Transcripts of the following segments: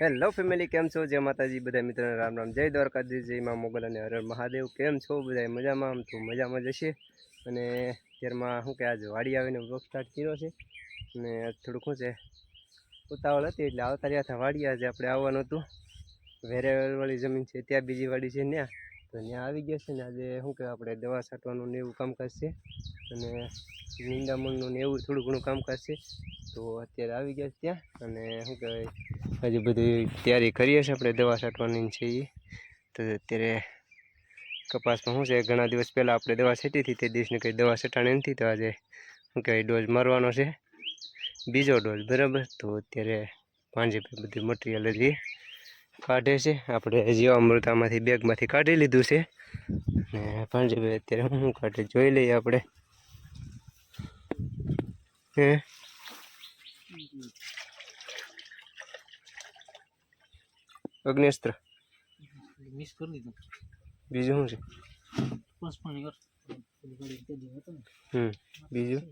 Hello family કેમ છો? જય માતાજી બધા મિત્રોને રામ રામ. જય દ્વારકાધીશ, જય માં મોગલ અને હર મહાદેવ. કેમ છો? બધા મજામાં? આમ તો મજામાં જશે અને અત્યારમાં શું કે આજે વાડી આવીને બ્લોગ સ્ટાર્ટ કર્યો છે. અને થોડુંક શું છે, ઉતાવળ હતી એટલે આવતા રહ્યા હતા વાડી આજે આપણે આવવાનું હતું. વેરેવાળી જમીન છે, ત્યાં બીજી વાડી છે ત્યાં તો ત્યાં આવી ગયા છે ને આજે શું કે આપણે દવા છાંટવાનું ને એવું કામકાજ છે. અને નિંદામણનું ને એવું થોડું ઘણું કામકાજ છે. તો અત્યારે આવી ગયા છે ત્યાં અને શું કહેવાય, હજી બધી તૈયારી કરીએ છીએ આપણે દવા છાંટવાની છે એ તો અત્યારે કપાસમાં શું છે, ઘણા દિવસ પહેલાં આપણે દવા છાંટી હતી, તે દિવસની કંઈ દવા છટાણી નથી તો આજે શું કહેવાય, ડોઝ મારવાનો છે. બીજો ડોઝ, બરાબર? તો અત્યારે પાંજે બધી મટીરિયલ હજી કાઢે છે. આપણે જીવામૃતામાંથી બેગમાંથી કાઢી લીધું છે. ને પાંજેભાઈ અત્યારે હું કાઢે? જોઈ લઈએ આપણે. હે? અગ્નેસ્ત્ર. મિસ કરી દીધું બીજું શું છે? હમ બીજું.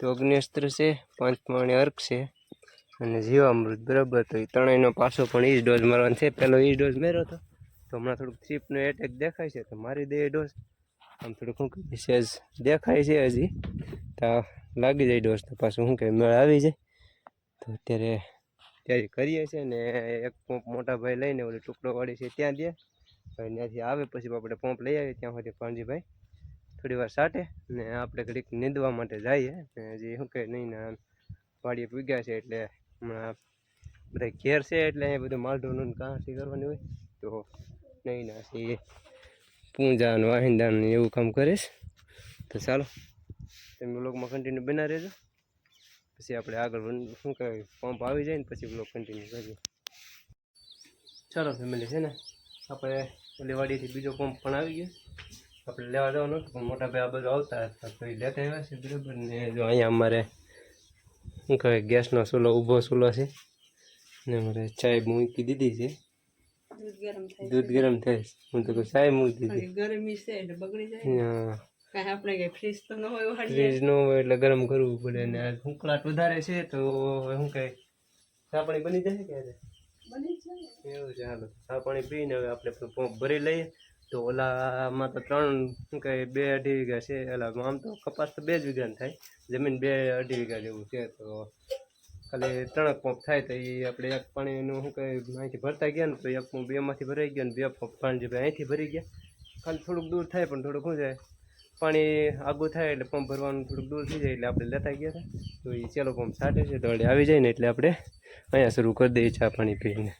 તો અગ્નેસ્ત્ર છે પંચમણી અર્ક છે અને જીવામૃત, બરાબર. તો એ ત્રણેયનો પાછો પણ એ જ ડોઝ મારવાનો છે. પહેલો એ ડોઝ માર્યો હતો તો હમણાં થોડુંક થ્રીપનો એટેક દેખાય છે, તો મારી દે ડોઝ આમ થોડુંક શું સેજ દેખાય છે હજી. તો લાગી જાય ડોઝ તો પાછું શું કહે મેળ આવી જાય. તો અત્યારે તૈયારી કરીએ છીએ ને એક પંપ મોટા ભાઈ લઈને ઓલી ટુકડો વાળી છે, ત્યાં દે. ભાઈ ત્યાંથી આવે, પછી આપણે પંપ લઈ આવીએ, ત્યાં સુધી ભાણજીભાઈ થોડી વાર સાટે ને આપણે ઘડીક નીંદવા માટે જઈએ. ને હજી શું કહે નહીં ને વાડીએ પૂગ્યા છે એટલે હમણાં બધા ઘેર છે એટલે અહીંયા બધું માલઢોનું કાંસી કરવાની હોય. તો નહીં ના એ અને વાહિંદાનું એવું કામ કરીશ તો ચાલો, તમે બ્લોગમાં કન્ટિન્યુ બના રહેજો. પછી આપણે આગળ શું કહેવાય પંપ આવી જાય ને પછી બ્લોગ કન્ટિન્યુ કરીએ. ચાલો ફેમિલી છે ને, આપણે ઓલી વાડીથી બીજો પંપ પણ આવી ગયો. આપણે લેવા જવાનું હતું મોટા ભાઈ આ બધું આવતા હતા તો એ લેતા આવ્યા છે બરાબર? ને જો અહીંયા અમારે શું કહેવાય ગેસનો ચૂલો ઊભો ચૂલો છે. ને અમારે ચાય મૂકી દીધી છે. દૂધ ગરમ થાય. હું તો કહું ચાય મૂકી દીધી. ગરમી છે એટલે બગડી જાય હા. આપણે કઈ ફ્રીજ તો ન હોય ફ્રીજ ન હોય એટલે ગરમ કરવું પડે. ને આ ઉકળાટ વધારે છે તો શું કહે ચા બની જાય ક્યારે બની જાય એવું છે હાલો. ચા પાણી પીને હવે આપણે ભરી લઈએ. તો ઓલામાં તો ત્રણ શું કહે બે અઢી વીઘા છે, એટલે આમ તો કપાસ તો બે જ વીઘાની થાય. જમીન બે અઢી વીઘા જેવું છે, તો ખાલી ત્રણ પંપ થાય તો એ આપણે એક પાણીનું શું કહે અહીંથી ભરતા ગયા ને તો એક પંપ બેમાંથી ભરાઈ ગયા ને બે પંપ પાણી જે અહીંથી ભરી ગયા. ખાલી થોડુંક દૂર થાય પણ થોડુંક શું જાય પાણી આગું થાય એટલે પંપ ભરવાનું થોડુંક દૂર થઈ જાય એટલે આપણે લેતા ગયા હતા. તો એ ચેલો પંપ છાંટે છે, તો આવી જાય ને એટલે આપણે અહીંયા શરૂ કરી દઈએ ચા પાણી પીને.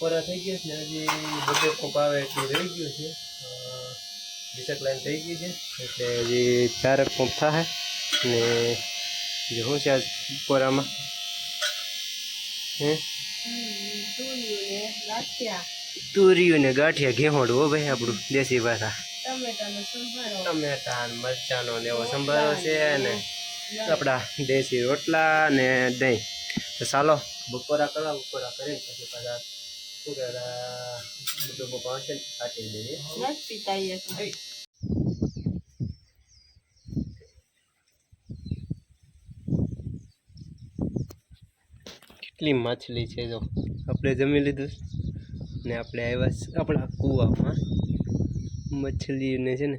પૂરા થઈ ગયા છે. હજી બધો કોપ આવે એટલું રહી ગયું છે. બીસક લાઈન થઈ ગઈ છે. એટલે હજી ચારક કોપ થાય ને જે શું છે આજ પોરામાં? હે? તુરિયું ને ગાંઠિયા, ઘેહોડ હો ભાઈ આપણું દેશી ભાષા. ટમેટા મરચાંનો ને એવો સંભારો છે ને આપણા દેશી રોટલા ને દહીં. તો ચાલો બપોરા કરવા બપોરા કરી પછી પાછા નથી પીતા એ તો. કેટલી માછલી છે જો. આપણે જમી લીધું ને આપણે આવ્યા આપણા કૂવામાં. મછલીને છે ને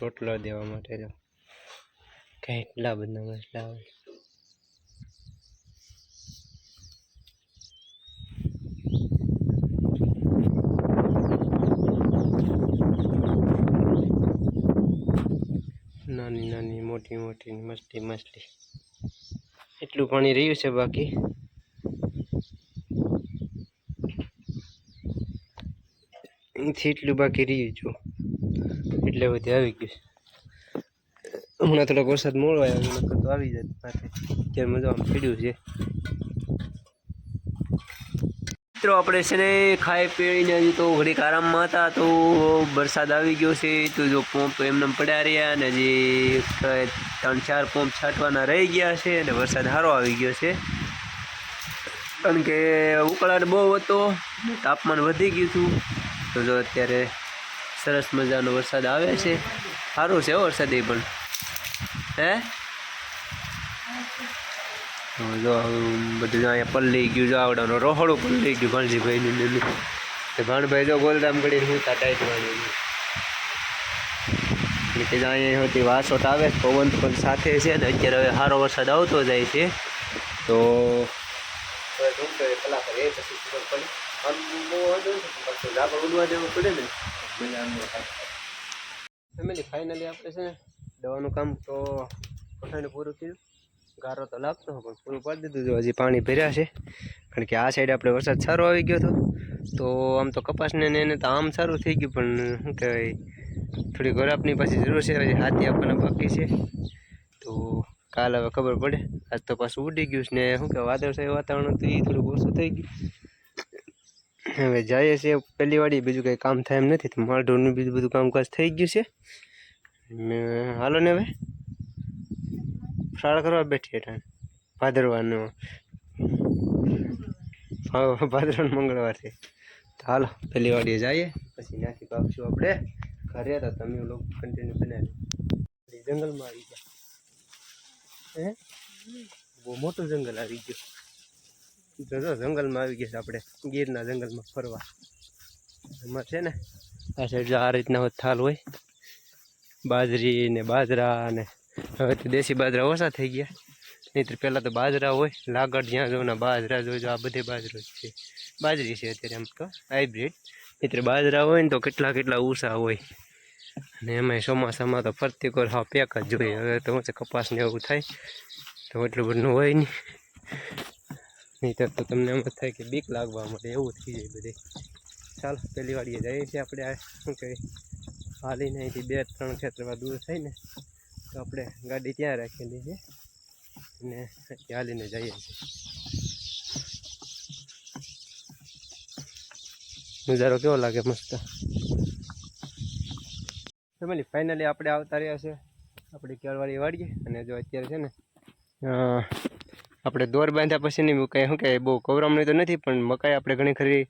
રોટલો દેવા માટે જો. કેટલા બધા મછલા આવે નાની નાની, મોટી મોટી મસ્તી મસ્તી. એટલું પાણી રહ્યું છે બાકી. અહીંથી એટલું બાકી રહ્યું જો એટલે બધી આવી ગયું છે. હમણાં થોડોક વરસાદ મોડો આવ્યો તો આવી જાય અત્યારે ત્યારે મજા આમ પીડ્યું છે. મિત્રો, આપણે છે ને ખાઈ પીને હજી તો ઘડીક આરામમાં હતા તો વરસાદ આવી ગયો છે. તો જો પંપ એમને પડ્યા રહ્યા અને હજી ત્રણ ચાર પંપ છાંટવાના રહી ગયા છે અને વરસાદ સારો આવી ગયો છે. કારણ કે ઉકળાટ બહુ હતો તાપમાન વધી ગયું હતું. તો જો અત્યારે સરસ મજાનો વરસાદ આવે છે. સારું છે વરસાદ એ પણ. હે? જો બધું અહીંયા પલ્લી ગયું, જો આવડાનો રોહડું પલ્લી ગયું ભાણજીભાઈનું ને તે ભાણભાઈ જો ગોલધામ કરીને હું ટાઈટ વાળી એટલે અહીંયા હતી વાસોટ આવે પવન પણ સાથે છે ને, અત્યારે હવે સારો વરસાદ આવતો જાય છે. તો થાય ફેમિલી ફાઇનલી આપણે છે ને, દવાનું કામ તો પઠાઈને પૂરું કર્યું. ગારો તો લાગતો હતો પણ પૂરું પાડી દીધું જો હજી પાણી ભર્યા છે. કારણ કે આ સાઈડ આપણે વરસાદ સારો આવી ગયો હતો. તો આમ તો કપાસને એને તો આમ સારું થઈ ગયું, પણ શું કહેવાય, થોડી ગોરાપની પાછી જરૂર છે, હજી હાથી આપવાના બાકી છે. તો કાલ હવે ખબર પડે. આજ તો પાછું ઉડી ગયું છે ને શું કહેવાય વાદળશાહી વાતાવરણ હતું એ થોડુંક ઓછું થઈ ગયું. હવે જઈએ છીએ, પહેલી વાળી બીજું કંઈ કામ થાય એમ નથી, તો માલઢોરનું બીજું બધું કામકાજ થઈ ગયું છે. હાલો ને હવે. ફ્રાળ કરવા બેઠી હતા ભાદરવાનો. હા મંગળવારથી તો હાલો, પહેલી વાડીએ જઈએ. પછી ત્યાંથી પાકશું આપણે ઘરે. હતા તમે લોકો કન્ટિન્યુ બનાવી જંગલમાં આવી ગયા. હે? બહુ મોટું જંગલ આવી ગયું. જો, જંગલમાં આવી ગયા આપણે. ગીરના જંગલમાં ફરવા. એમાં છે ને, આ સાઈડ આ રીતના થાલ હોય. બાજરી ને બાજરા ને હવે તો દેશી બાજરા ઓછા થઈ ગયા. નહીંતર પહેલાં તો બાજરા હોય, લાગડ જ્યાં જો ના બાજરા જોજો, આ બધે બાજરો છે. બાજરી છે અત્યારે આમ તો હાઇબ્રિડ નહીંતર બાજરા હોય ને તો કેટલા કેટલા ઊંચા હોય. અને એમાંય ચોમાસામાં તો ફરતી કોર હા પેક જ જોઈએ હવે તો કપાસ ને એવું થાય, તો એટલું બધું હોય નહીં. નહીંતર તો તમને એમ જ થાય કે બીક લાગવા મળે, એવું થઈ જાય બધે. ચાલો, પહેલી વાડીએ જઈએ છીએ આપણે શું કહીએ? હાલીને અહીંથી બે ત્રણ ખેતરમાં દૂર થાય ને તો આપણે ગાડી ત્યાં રાખેલી છે અને ચાલીને જઈએ છીએ. નજારો કેવો લાગે મસ્ત? ફેમિલી ફાઇનલી આપણે આવતા રહ્યા છે આપણી કેળવાળી વાડીએ અને જો અત્યારે છે ને આપણે દોર બાંધ્યા પછીની મકાઈ શું કહે બહુ કવરામણી તો નથી, પણ મકાઈ આપણે ઘણી ખરી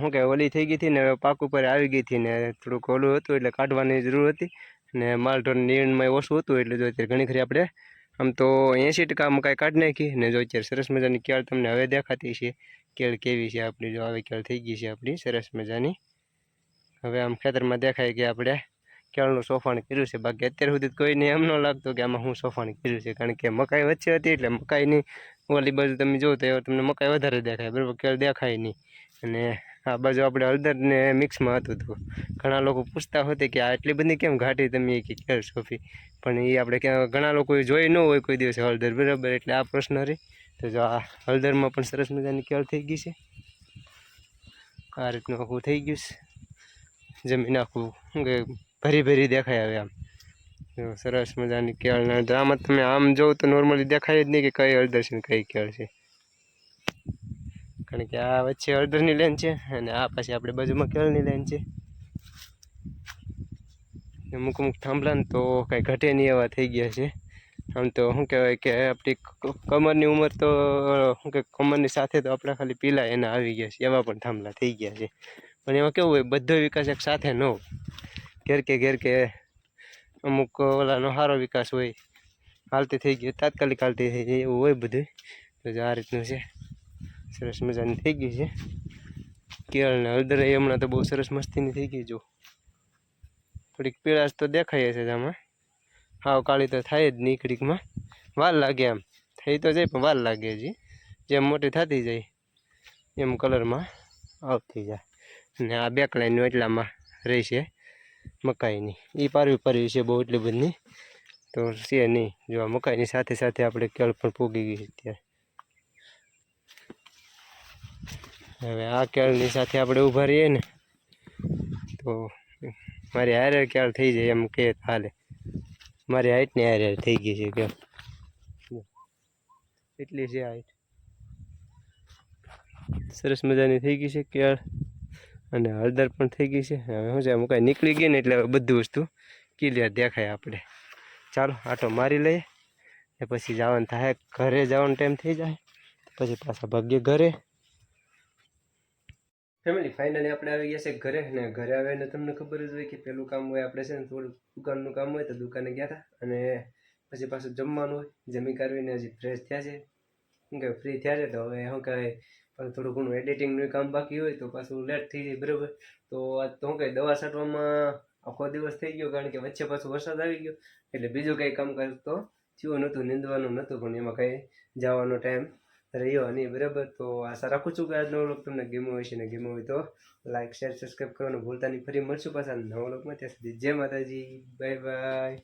શું કહેવાય ઓલી થઈ ગઈ હતી ને પાક ઉપર આવી ગઈ હતી ને થોડુંક ઓલું હતું એટલે કાઢવાની જરૂર હતી. ને માલઢોર નીણમાં ઓછું હતું એટલે જો અત્યારે ઘણી ખરી આપણે, આમ તો એંસી ટકા મકાઈ કાઢી નાખી ને જો અત્યારે સરસ મજાની કેળ તમને હવે દેખાતી છે, કેળ કેવી છે આપણી, જો આવી કેળ થઈ ગઈ છે આપણી, સરસ મજાની. હવે આમ ખેતરમાં દેખાય કે આપણે કેળનું સોફાણ કર્યું છે, બાકી અત્યાર સુધી કોઈ કોઈને એમ ન લાગતું કે આમાં હું સોફાણ કર્યું છે, કારણ કે મકાઈ વચ્ચે હતી એટલે મકાઈની ઓલી બાજુ તમે જોવો તો તમને મકાઈ વધારે દેખાય, બરાબર, કેળ દેખાય નહીં. અને આ બાજુ આપણે હળદર ને મિક્સમાં હતું હતું ઘણા લોકો પૂછતા હતા કે આ એટલી બધી કેમ ઘાટી તમે કે કેળ સોફી? પણ એ આપણે ક્યાં ઘણા લોકોએ જોઈ ન હોય કોઈ દિવસે હળદર, બરાબર? એટલે આ પ્રશ્ન રહે તો જો આ હળદરમાં પણ સરસ મજાની કેળ થઈ ગઈ છે. આ રીતનું આખું થઈ ગયું છે. જમીન આખું કે ભરી ભરી દેખાય આવે આમ. સરસ મજાની કેળ આમાં તમે આમ જોઉં તો નોર્મલી દેખાય જ નહીં કે કઈ હળદર છે ને કઈ કેળ છે. કારણ કે આ વચ્ચે હળદરની લેન છે અને આ પાછી આપણે બાજુમાં કેળની લેન છે. અમુક અમુક થાંભલા ને તો કાંઈ ઘટે નહીં એવા થઈ ગયા છે. આમ તો શું કહેવાય કે આપણી કમરની ઉંમર તો, શું કે કમરની સાથે તો આપણે ખાલી પીલા એના આવી ગયા છે, એવા પણ થાંભલા થઈ ગયા છે. પણ એમાં કેવું હોય, બધો વિકાસ એક સાથે ન હોય. ઘેર કે ઘેર કે અમુક ઓલાનો સારો વિકાસ હોય. હાલતી થઈ ગયો, તાત્કાલિક હાલતી થઈ જાય એવું હોય બધું તો આ રીતનું છે. સરસ મજાની થઈ ગઈ છે. કેળ ને હળદર હમણાં તો બહુ સરસ મસ્તીની થઈ ગઈ જો. થોડીક પીળાશ તો દેખાય છે આમાં. હાવ કાળી તો થાય જ નહીં ઘડીકમાં. વાર લાગે એમ થઈ તો જાય પણ વાર લાગે હજી. જેમ મોટી થતી જાય એમ કલરમાં આવતી જાય. અને આ બેક લાઈનનું એટલામાં રહી છે મકાઈની. એ પારવી પારવી છે બહુ એટલી બધી. તો છે નહીં. જો આ મકાઈની સાથે સાથે આપણે કેળ પણ પૂગી ગઈ અત્યારે. હવે આ કેળની સાથે આપણે ઊભા રહીએ ને, તો મારી હારે કેળ થઈ જાય એમ કે હાલે. મારી હાઈટની હારે થઈ ગઈ છે કે એટલી છે હાઈટ. સરસ મજાની થઈ ગઈ છે કેળ. અને હળદર પણ થઈ ગઈ છે. હવે શું છે, અમુક કાંઈ નીકળી ગઈ ને એટલે બધી વસ્તુ ક્લિયર દેખાય આપણે. ચાલો, આટો મારી લઈએ. એ પછી જવાનું થાય, ઘરે જવાનો ટાઈમ થઈ જાય. પછી પાછા ભાગ્ય ઘરે. ફેમિલી ફાઇનલી આપણે આવી ગયા છે ઘરે ને ઘરે આવીને તમને ખબર જ હોય કે પેલું કામ હોય આપણે છે ને થોડું દુકાનનું કામ હોય તો દુકાને ગયા હતા અને પછી પાછું જમવાનું હોય. જમી કરવીને હજી ફ્રેશ થયા છે. શું કહેવાય ફ્રી થયા છે? તો હવે શું કહેવાય પણ થોડું ઘણું એડિટિંગનું કામ બાકી હોય તો પાછું લેટ થઈ જાય, બરાબર. તો આજ તો શું કહે, દવા છાંટવામાં આખો દિવસ થઈ ગયો કારણ કે વચ્ચે પાછો વરસાદ આવી ગયો. એટલે બીજું કંઈ કામ કરતો થયું નહોતું, નીંદવાનું નહોતું, પણ એમાં કંઈ જવાનો ટાઈમ રહ્યો નહીં બરાબર તો આશા રાખું છું કે આજનો વ્લોગ તમને ગમ્યો હશે ને ગેમો હોય તો લાઈક શેર સબસ્ક્રાઈબ કરવાનું ભૂલતા નહીં. ફરી મળશું પાછા નવો વ્લોગમાં. ત્યાં સુધી જય માતાજી. Bye bye